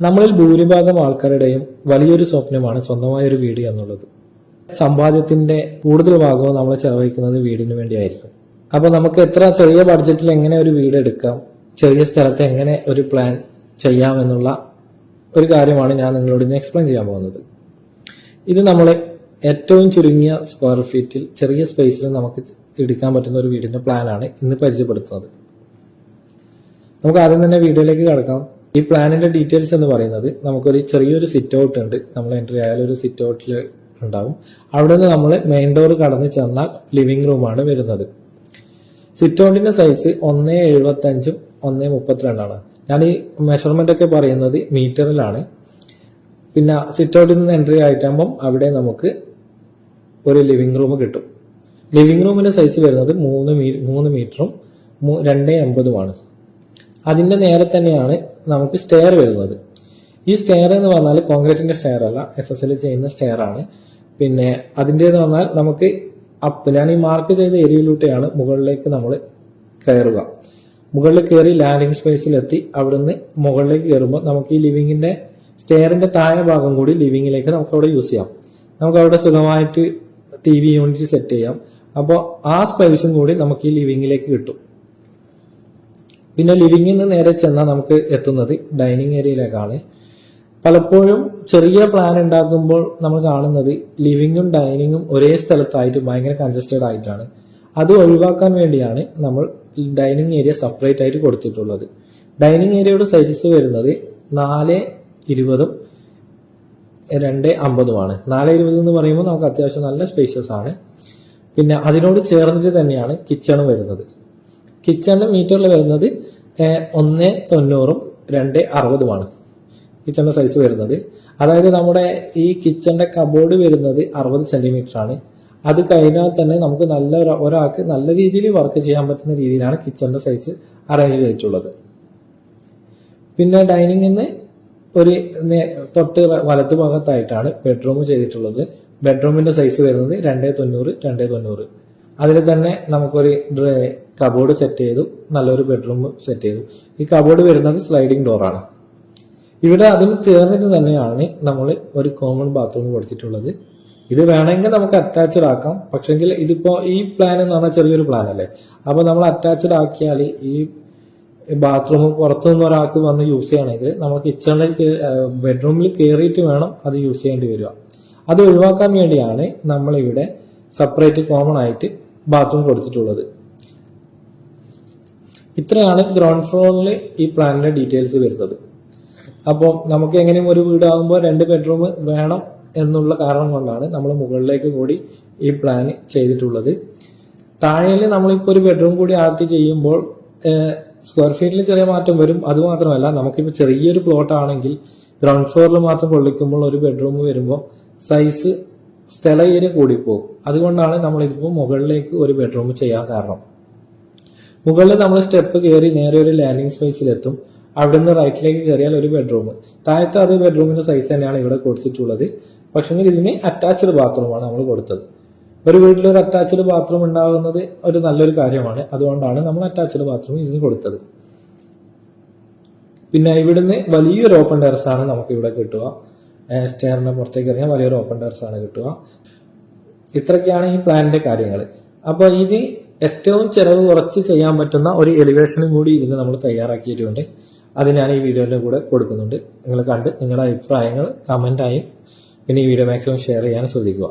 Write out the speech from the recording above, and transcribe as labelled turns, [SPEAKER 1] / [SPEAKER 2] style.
[SPEAKER 1] നമ്മളിൽ ഭൂരിഭാഗം ആൾക്കാരുടെയും വലിയൊരു സ്വപ്നമാണ് സ്വന്തമായ ഒരു വീട് എന്നുള്ളത്. സമ്പാദ്യത്തിന്റെ കൂടുതൽ ഭാഗവും നമ്മൾ ചെലവഴിക്കുന്നത് വീടിന് വേണ്ടിയായിരിക്കും. അപ്പോൾ നമുക്ക് എത്ര ചെറിയ ബഡ്ജറ്റിൽ എങ്ങനെ ഒരു വീട് എടുക്കാം ചെറിയ സ്ഥലത്ത് എങ്ങനെ ഒരു പ്ലാൻ ചെയ്യാം എന്നുള്ള ഒരു കാര്യമാണ് ഞാൻ നിങ്ങളോട് ഇന്ന് എക്സ്പ്ലെയിൻ ചെയ്യാൻ പോകുന്നത്. ഇത് നമ്മളെ ഏറ്റവും ചുരുങ്ങിയ സ്ക്വയർ ഫീറ്റിൽ ചെറിയ സ്പേസിൽ നമുക്ക് എടുക്കാൻ പറ്റുന്ന ഒരു വീടിന്റെ പ്ലാനാണ് ഇന്ന് പരിചയപ്പെടുത്തുന്നത്. നമുക്ക് ആദ്യം തന്നെ വീഡിയോയിലേക്ക് കടക്കാം. ഈ പ്ലാനിന്റെ ഡീറ്റെയിൽസ് എന്ന് പറയുന്നത് നമുക്കൊരു ചെറിയൊരു സിറ്റ് ഔട്ട് ഉണ്ട്. നമ്മൾ എൻട്രി ആയാലും ഒരു സിറ്റ് ഔട്ടിൽ ഉണ്ടാവും. അവിടെ നിന്ന് നമ്മൾ മെയിൻ ഡോർ കടന്ന് ചെന്നാൽ ലിവിംഗ് റൂമാണ് വരുന്നത്. സിറ്റ് ഔട്ടിന്റെ സൈസ് ഒന്ന് എഴുപത്തി അഞ്ചും ഒന്ന് മുപ്പത്തിരണ്ടാണ്. ഞാൻ ഈ മെഷർമെന്റ് ഒക്കെ പറയുന്നത് മീറ്ററിലാണ് പിന്നെ സിറ്റ് ഔട്ടിൽ നിന്ന് എൻട്രി ആയിട്ടാകുമ്പം അവിടെ നമുക്ക് ഒരു ലിവിംഗ് റൂം കിട്ടും. ലിവിംഗ് റൂമിന്റെ സൈസ് വരുന്നത് മൂന്ന് മൂന്ന് മീറ്ററും രണ്ട് എൺപതുമാണ്. അതിന്റെ നേരെ തന്നെയാണ് നമുക്ക് സ്റ്റെയർ വരുന്നത്. ഈ സ്റ്റെയർ എന്ന് പറഞ്ഞാൽ കോൺക്രീറ്റിന്റെ സ്റ്റെയർ അല്ല എസ് എസ് എൽ ചെയ്യുന്ന സ്റ്റെയർ ആണ്. പിന്നെ അതിന്റെ എന്ന് പറഞ്ഞാൽ നമുക്ക് അപ്പ് ഞാൻ ഈ മാർക്ക് ചെയ്ത ഏരിയയിലൂടെയാണ് മുകളിലേക്ക് നമ്മൾ കയറുക. മുകളിൽ കയറി ലാൻഡിംഗ് സ്പേസിലെത്തി അവിടുന്ന് മുകളിലേക്ക് കയറുമ്പോൾ നമുക്ക് ഈ ലിവിങ്ങിന്റെ സ്റ്റെയറിന്റെ താഴെ ഭാഗം കൂടി ലിവിങ്ങിലേക്ക് നമുക്ക് അവിടെ യൂസ് ചെയ്യാം. നമുക്ക് അവിടെ സുഖമായിട്ട് ടി വി യൂണിറ്റ് സെറ്റ് ചെയ്യാം. അപ്പോൾ ആ സ്പേസും കൂടി നമുക്ക് ഈ ലിവിങ്ങിലേക്ക് കിട്ടും. പിന്നെ ലിവിങ്ങിൽ നിന്ന് നേരെ ചെന്നാൽ നമുക്ക് എത്തുന്നത് ഡൈനിങ് ഏരിയയിലേക്കാണ് പലപ്പോഴും ചെറിയ പ്ലാൻ ഉണ്ടാക്കുമ്പോൾ നമ്മൾ കാണുന്നത് ലിവിങ്ങും ഡൈനിങ്ങും ഒരേ സ്ഥലത്തായിട്ട് ഭയങ്കര കൺജസ്റ്റഡ് ആയിട്ടാണ്. അത് ഒഴിവാക്കാൻ വേണ്ടിയാണ് നമ്മൾ ഡൈനിങ് ഏരിയ സെപ്പറേറ്റ് ആയിട്ട് കൊടുത്തിട്ടുള്ളത്. ഡൈനിങ് ഏരിയയുടെ സൈസ് വരുന്നത് നാല് ഇരുപതും രണ്ട് അമ്പതുമാണ്. നാല് ഇരുപത് എന്ന് പറയുമ്പോൾ നമുക്ക് അത്യാവശ്യം നല്ല സ്പേഷ്യസ് ആണ്. പിന്നെ അതിനോട് ചേർന്നിട്ട് തന്നെയാണ് കിച്ചണും വരുന്നത്. കിച്ചണിന്റെ മീറ്ററിൽ വരുന്നത് ഒന്ന് തൊണ്ണൂറും രണ്ട് അറുപതുമാണ്. കിച്ചണിന്റെ സൈസ് വരുന്നത്. അതായത് നമ്മുടെ ഈ കിച്ചന്റെ കബോർഡ് വരുന്നത് അറുപത് സെന്റിമീറ്റർ ആണ്. അത് കഴിഞ്ഞാൽ തന്നെ നമുക്ക് നല്ല ഒരു- ഒരാൾക്ക് നല്ല രീതിയിൽ വർക്ക് ചെയ്യാൻ പറ്റുന്ന രീതിയിലാണ് കിച്ചന്റെ സൈസ് അറേഞ്ച് ചെയ്തിട്ടുള്ളത്. പിന്നെ ഡൈനിങ്ങിന്ന് ഒരു തൊട്ട് വലത്ത് ഭാഗത്തായിട്ടാണ് ബെഡ്റൂം ചെയ്തിട്ടുള്ളത്. ബെഡ്റൂമിന്റെ സൈസ് വരുന്നത് രണ്ടേ തൊണ്ണൂറ് രണ്ടേ തൊണ്ണൂറ്. അതിൽ തന്നെ നമുക്കൊരു കബോർഡ് സെറ്റ് ചെയ്തു നല്ലൊരു ബെഡ്റൂം സെറ്റ് ചെയ്തു. ഈ കബോർഡ് വരുന്നത് സ്ലൈഡിംഗ് ഡോറാണ് ഇവിടെ അതിന് ചേർന്നിട്ട് തന്നെയാണ് നമ്മൾ ഒരു കോമൺ ബാത്റൂം കൊടുത്തിട്ടുള്ളത്. ഇത് വേണമെങ്കിൽ നമുക്ക് അറ്റാച്ച്ഡ് ആക്കാം. പക്ഷെങ്കിൽ ഇതിപ്പോ ഈ പ്ലാൻ എന്ന് പറഞ്ഞാൽ ചെറിയൊരു പ്ലാൻ അല്ലേ? അപ്പോൾ നമ്മൾ അറ്റാച്ച്ഡ് ആക്കിയാൽ ഈ ബാത്റൂം പുറത്തുനിന്ന് ഒരാൾക്ക് വന്ന് യൂസ് ചെയ്യണമെങ്കിൽ നമ്മൾ കിച്ചണിൽ ബെഡ്റൂമിൽ കയറിയിട്ട് വേണം അത് യൂസ് ചെയ്യേണ്ടി വരിക. അത് ഒഴിവാക്കാൻ വേണ്ടിയാണ് നമ്മളിവിടെ സെപ്പറേറ്റ് കോമൺ ആയിട്ട് ബാത്റൂം കൊടുത്തിട്ടുള്ളത്. ഇത്രയാണ് ഗ്രൗണ്ട് ഫ്ലോറിൽ ഈ പ്ലാനിന്റെ ഡീറ്റെയിൽസ് വരുന്നത്. അപ്പോൾ നമുക്ക് എങ്ങനെയും ഒരു വീടാകുമ്പോൾ രണ്ട് ബെഡ്റൂം വേണം എന്നുള്ള കാരണം കൊണ്ടാണ് നമ്മൾ മുകളിലേക്ക് കൂടി ഈ പ്ലാൻ ചെയ്തിട്ടുള്ളത്. താഴെയിൽ നമ്മളിപ്പോൾ ഒരു ബെഡ്റൂം കൂടി ആഡ് ചെയ്യുമ്പോൾ സ്ക്വയർ ഫീറ്റിൽ ചെറിയ മാറ്റം വരും. അതുമാത്രമല്ല നമുക്കിപ്പോൾ ചെറിയൊരു പ്ലോട്ട് ആണെങ്കിൽ ഗ്രൗണ്ട് ഫ്ലോറിൽ മാത്രം കൊള്ളിക്കുമ്പോൾ ഒരു ബെഡ്റൂം വരുമ്പോൾ സൈസ് സ്ഥല ഏരിയ കൂടിപ്പോകും അതുകൊണ്ടാണ് നമ്മൾ ഇതിപ്പോൾ മുകളിലേക്ക് ഒരു ബെഡ്റൂം ചെയ്യാൻ കാരണം. മുകളിൽ നമ്മൾ സ്റ്റെപ്പ് കയറി നേരെ ഒരു ലാൻഡിംഗ് സ്പേസിലെത്തും അവിടെ നിന്ന് റൈറ്റിലേക്ക് കയറിയാൽ ഒരു ബെഡ്റൂം താഴത്തെ അതേ ബെഡ്റൂമിന്റെ സൈസ് തന്നെയാണ് ഇവിടെ കൊടുത്തിട്ടുള്ളത്. പക്ഷേ ഇതിന് അറ്റാച്ച്ഡ് ബാത്റൂമാണ് നമ്മൾ കൊടുത്തത്. ഒരു വീട്ടിൽ ഒരു അറ്റാച്ച്ഡ് ബാത്റൂം ഉണ്ടാകുന്നത് ഒരു നല്ലൊരു കാര്യമാണ്. അതുകൊണ്ടാണ് നമ്മൾ അറ്റാച്ച്ഡ് ബാത്റൂം ഇതിന് കൊടുത്തത്. പിന്നെ ഇവിടുന്ന് വലിയൊരു ഓപ്പൺ ടെറസ് ആണ് നമുക്ക് ഇവിടെ കിട്ടുക. സ്റ്റെയറിന്റെ പുറത്തേക്ക് ഇറങ്ങിയാൽ വലിയൊരു ഓപ്പൺ ടെറസ് ആണ് കിട്ടുക. ഇത്രയൊക്കെയാണ് ഈ പ്ലാനിന്റെ കാര്യങ്ങൾ അപ്പോൾ ഇത് ഏറ്റവും ചെലവ് കുറച്ച് ചെയ്യാൻ പറ്റുന്ന ഒരു എലിവേഷനും കൂടി ഇതിന് നമ്മൾ തയ്യാറാക്കിയിട്ടുണ്ട്. അത് ഞാൻ ഈ വീഡിയോയുടെ കൂടെ കൊടുക്കുന്നുണ്ട്. നിങ്ങൾ കണ്ട് നിങ്ങളുടെ അഭിപ്രായങ്ങൾ കമന്റായും പിന്നെ ഈ വീഡിയോ മാക്സിമം ഷെയർ ചെയ്യാൻ ശ്രദ്ധിക്കുക.